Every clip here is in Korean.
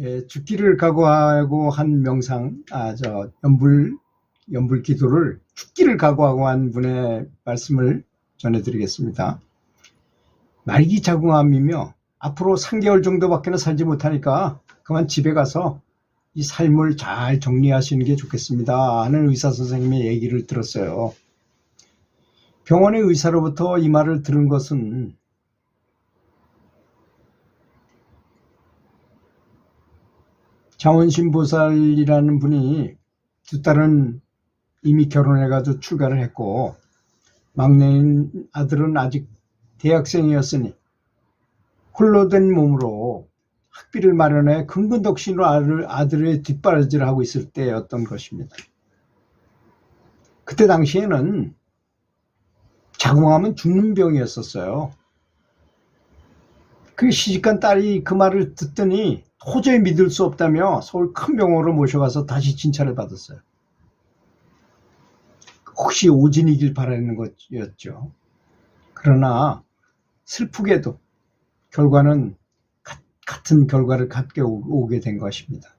예, 죽기를 각오하고 한 명상, 아, 저, 연불, 연불 기도를 죽기를 각오하고 한 분의 말씀을 전해드리겠습니다. 말기 자궁암이며 앞으로 3개월 정도밖에 살지 못하니까 그만 집에 가서 이 삶을 잘 정리하시는 게 좋겠습니다. 하는 의사 선생님의 얘기를 들었어요. 병원의 의사로부터 이 말을 들은 것은 장원신 보살이라는 분이 두 딸은 이미 결혼해가지고 출가를 했고 막내인 아들은 아직 대학생이었으니 홀로 된 몸으로 학비를 마련해 근근덕신으로 아들, 아들의 뒷바라지를 하고 있을 때였던 것입니다. 그때 당시에는 자궁암은 죽는 병이었었어요. 그 시집간 딸이 그 말을 듣더니 도저히 믿을 수 없다며 서울 큰 병원으로 모셔가서 다시 진찰을 받았어요. 혹시 오진이길 바라는 것이었죠. 그러나 슬프게도 결과는 가- 같은 결과를 갖게 오- 오게 된 것입니다.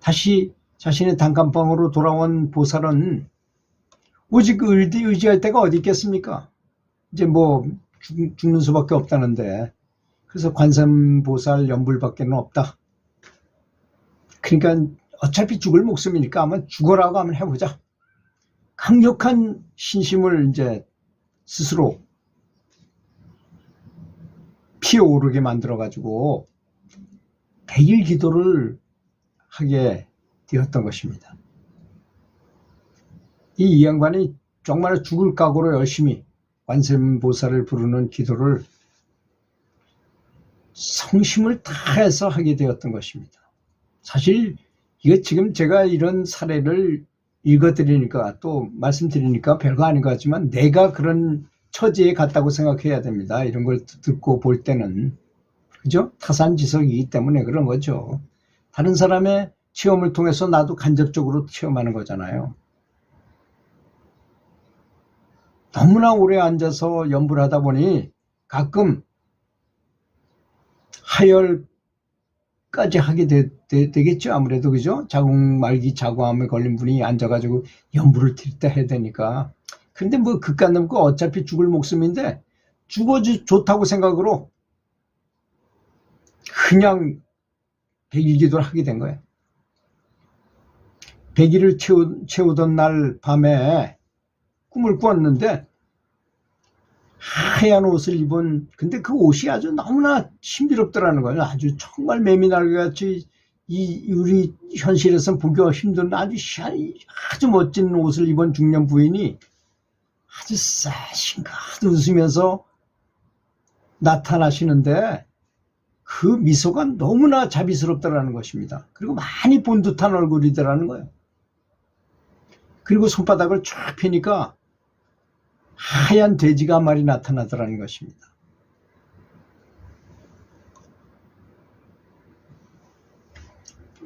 다시 자신의 단칸방으로 돌아온 보살은 오직 의지, 의지할 데가 어디 있겠습니까? 이제 뭐 죽, 죽는 수밖에 없다는데 그래서 관세음보살 연불밖에는 없다. 그러니까 어차피 죽을 목숨이니까 한번 죽어라고 한번 해보자. 강력한 신심을 이제 스스로 피어오르게 만들어가지고 백일 기도를 하게 되었던 것입니다. 이 이양반이 정말 죽을 각오로 열심히 관세음보살을 부르는 기도를 성심을 다해서 하게 되었던 것입니다. 사실 이거 지금 제가 이런 사례를 읽어드리니까 또 말씀드리니까 별거 아닌 것 같지만 내가 그런 처지에 갔다고 생각해야 됩니다. 이런 걸 듣고 볼 때는 그죠? 타산지석이기 때문에 그런 거죠. 다른 사람의 체험을 통해서 나도 간접적으로 체험하는 거잖아요. 너무나 오래 앉아서 연불 하다 보니 가끔 하열까지 하게 되, 겠죠 아무래도 그죠? 자궁 말기 자궁암에 걸린 분이 앉아가지고 들때 해야 되니까. 근데 뭐 그깟 넘고 어차피 죽을 목숨인데 죽어지 좋다고 생각으로 그냥 백일기도를 하게 된 거예요. 백일을 채우, 채우던 날 밤에 꿈을 꾸었는데 하얀 옷을 입은 근데 그 옷이 아주 너무나 신비롭더라는 거예요. 아주 정말 매미 날개 같이 이 우리 현실에서 보기가 힘든 아주 샤- 아주 멋진 옷을 입은 중년 부인이 아주 싸신가하게 웃으면서 나타나시는데 그 미소가 너무나 자비스럽더라는 것입니다. 그리고 많이 본 듯한 얼굴이더라는 거예요. 그리고 손바닥을 쫙 펴니까 하얀 돼지가 한 마리 나타나더라는 것입니다.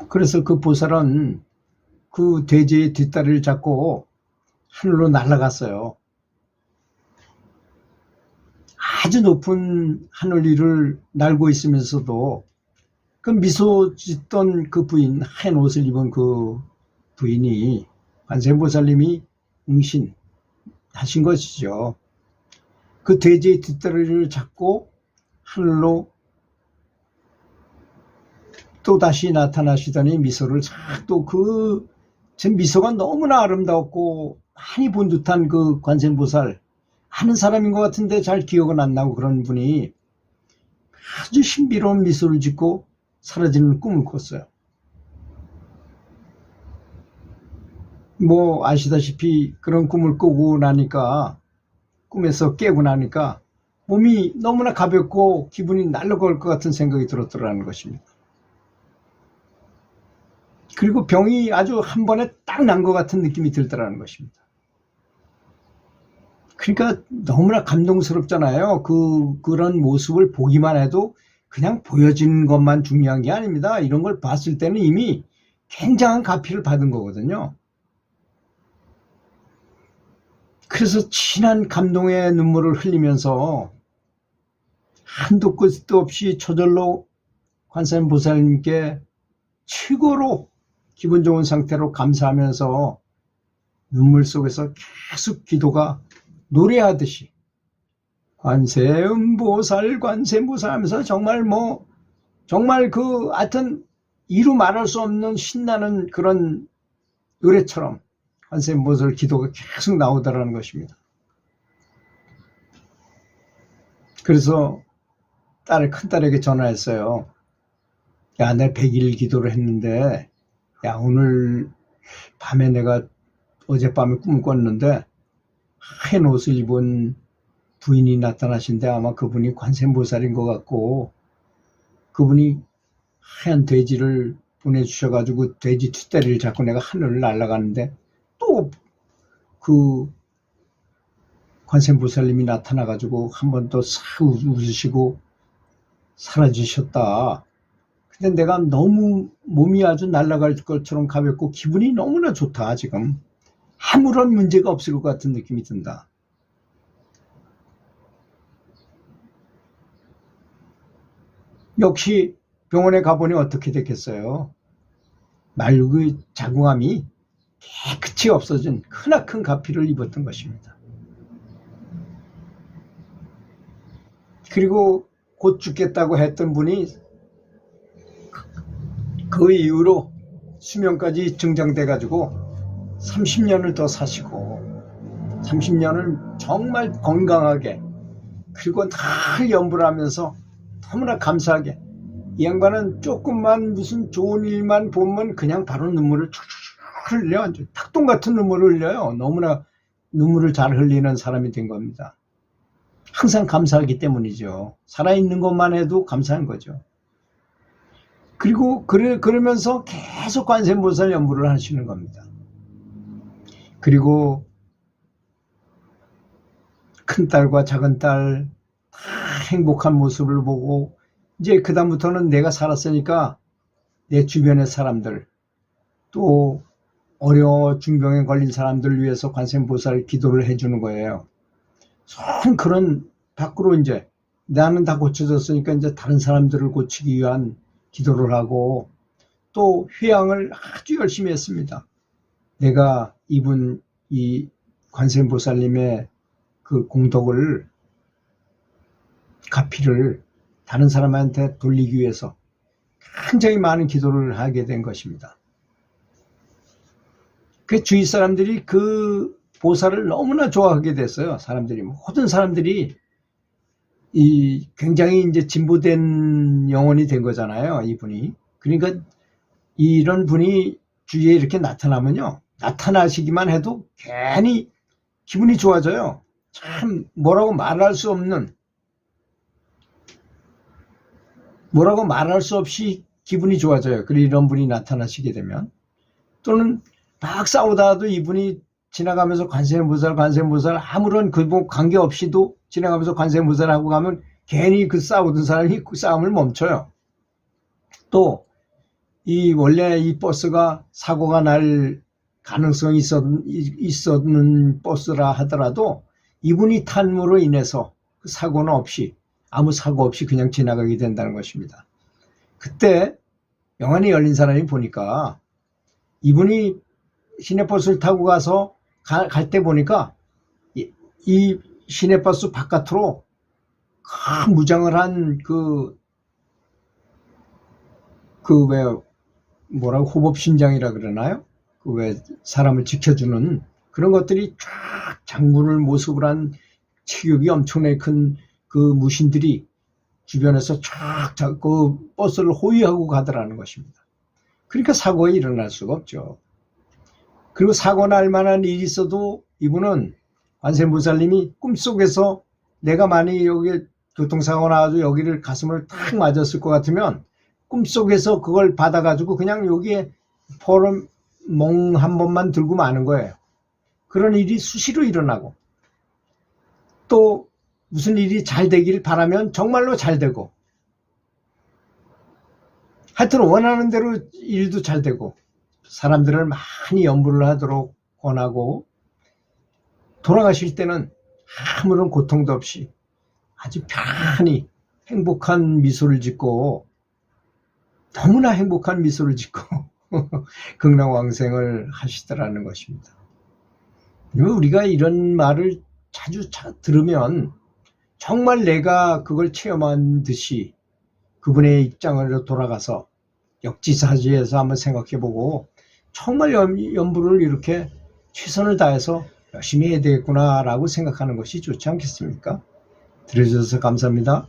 그래서 그 보살은 그 돼지의 뒷다리를 잡고 하늘로 날아갔어요. 아주 높은 하늘 위를 날고 있으면서도 그 미소 짓던 그 부인, 하얀 옷을 입은 그 부인이 관세음보살님이 응신, 하신 것이죠. 그 돼지의 뒷다리를 잡고 하늘로 또 다시 나타나시더니 미소를 또그 제 미소가 너무나 아름다웠고 많이 본 듯한 그 관세음보살 아는 사람인 것 같은데 잘 기억은 안 나고 그런 분이 아주 신비로운 미소를 짓고 사라지는 꿈을 꿨어요. 뭐 아시다시피 그런 꿈을 꾸고 나니까 꿈에서 깨고 나니까 몸이 너무나 가볍고 기분이 날아갈 것 같은 생각이 들었더라는 것입니다. 그리고 병이 아주 한 번에 딱 난 것 같은 느낌이 들더라는 것입니다. 그러니까 너무나 감동스럽잖아요. 그, 그런 모습을 보기만 해도 그냥 보여진 것만 중요한 게 아닙니다. 이런 걸 봤을 때는 이미 굉장한 가피를 받은 거거든요. 그래서 진한 감동의 눈물을 흘리면서 한도 끝도 없이 저절로 관세음보살님께 최고로 기분 좋은 상태로 감사하면서 눈물 속에서 계속 기도가 노래하듯이 관세음보살 관세음보살 하면서 정말 뭐 정말 그 하여튼 이루 말할 수 없는 신나는 그런 노래처럼 관세음보살 기도가 계속 나오더라는 것입니다. 그래서 딸, 큰딸에게 전화했어요. 야, 내 100일 기도를 했는데, 야, 오늘 밤에 내가 어젯밤에 꿈 꿨는데, 하얀 옷을 입은 부인이 나타나신데 아마 그분이 관세음보살인 것 같고, 그분이 하얀 돼지를 보내주셔가지고 돼지 투대를 잡고 내가 하늘을 날아가는데, 또 그 관세음보살님이 나타나가지고 한 번 더 싹 웃으시고 사라지셨다. 근데 내가 너무 몸이 아주 날아갈 것처럼 가볍고 기분이 너무나 좋다, 지금. 아무런 문제가 없을 것 같은 느낌이 든다. 역시 병원에 가보니 어떻게 됐겠어요? 말그 자궁암이 깨끗이 없어진 크나큰 가피를 입었던 것입니다. 그리고 곧 죽겠다고 했던 분이 그 이후로 수명까지 증정돼 가지고 30년을 더 사시고 30년을 정말 건강하게 그리고 늘 연부를 하면서 너무나 감사하게 이 양반은 조금만 무슨 좋은 일만 보면 그냥 바로 눈물을 쭉 흘려 탁동 같은 눈물을 흘려요. 너무나 눈물을 잘 흘리는 사람이 된 겁니다. 항상 감사하기 때문이죠. 살아있는 것만 해도 감사한 거죠. 그리고 그러, 그러면서 계속 관세음보살 연부를 하시는 겁니다. 그리고 큰딸과 작은딸 다 행복한 모습을 보고 이제 그 다음부터는 내가 살았으니까 내 주변의 사람들 또 어려워 중병에 걸린 사람들을 위해서 관세음보살 기도를 해주는 거예요. 참 그런 밖으로 이제 나는 다 고쳐졌으니까 이제 다른 사람들을 고치기 위한 기도를 하고 또 회양을 아주 열심히 했습니다. 내가 입은 이 관세음보살님의 그 공덕을 가피를 다른 사람한테 돌리기 위해서 굉장히 많은 기도를 하게 된 것입니다. 그 주위 사람들이 그 보살을 너무나 좋아하게 됐어요. 사람들이 모든 사람들이 이 굉장히 이제 진보된 영혼이 된 거잖아요. 이분이. 그러니까 이런 분이 주위에 이렇게 나타나면요. 나타나시기만 해도 괜히 기분이 좋아져요. 참 뭐라고 말할 수 없는 뭐라고 말할 수 없이 기분이 좋아져요. 그리고 이런 분이 나타나시게 되면 또는 막 싸우다가도 이분이 지나가면서 관세음보살 관세음보살 아무런 그뭐 관계 없이도 지나가면서 관세음보살 하고 가면 괜히 그 싸우던 사람이 그 싸움을 멈춰요. 또 이 원래 이 버스가 사고가 날 가능성이 있었, 있었는 버스라 하더라도 이분이 탄무로 인해서 그 사고는 없이 아무 사고 없이 그냥 지나가게 된다는 것입니다. 그때 영안이 열린 사람이 보니까 이분이 시내버스를 타고 가서 갈 때 보니까 이, 이 시내버스 바깥으로 큰 무장을 한 그, 그 왜, 뭐라고 호법신장이라 그러나요? 그 왜 사람을 지켜주는 그런 것들이 쫙 장군을 모습을 한 체격이 엄청나게 큰 그 무신들이 주변에서 쫙 그 버스를 호위하고 가더라는 것입니다. 그러니까 사고가 일어날 수가 없죠. 그리고 사고 날 만한 일이 있어도 이분은 관세음보살님이 꿈속에서 내가 만약 여기 교통사고 나가지고 여기를 가슴을 탁 맞았을 것 같으면 꿈속에서 그걸 받아가지고 그냥 여기에 포럼 멍 한 번만 들고 마는 거예요. 그런 일이 수시로 일어나고 또 무슨 일이 잘 되길 바라면 정말로 잘 되고 하여튼 원하는 대로 일도 잘 되고 사람들을 많이 연부를 하도록 권하고 돌아가실 때는 아무런 고통도 없이 아주 편히 행복한 미소를 짓고 너무나 행복한 미소를 짓고 극락왕생을 하시더라는 것입니다. 우리가 이런 말을 자주 차- 들으면 정말 내가 그걸 체험한 듯이 그분의 입장으로 돌아가서 역지사지해서 한번 생각해보고 정말 연, 연부를 이렇게 최선을 다해서 열심히 해야 되겠구나라고 생각하는 것이 좋지 않겠습니까? 들어주셔서 감사합니다.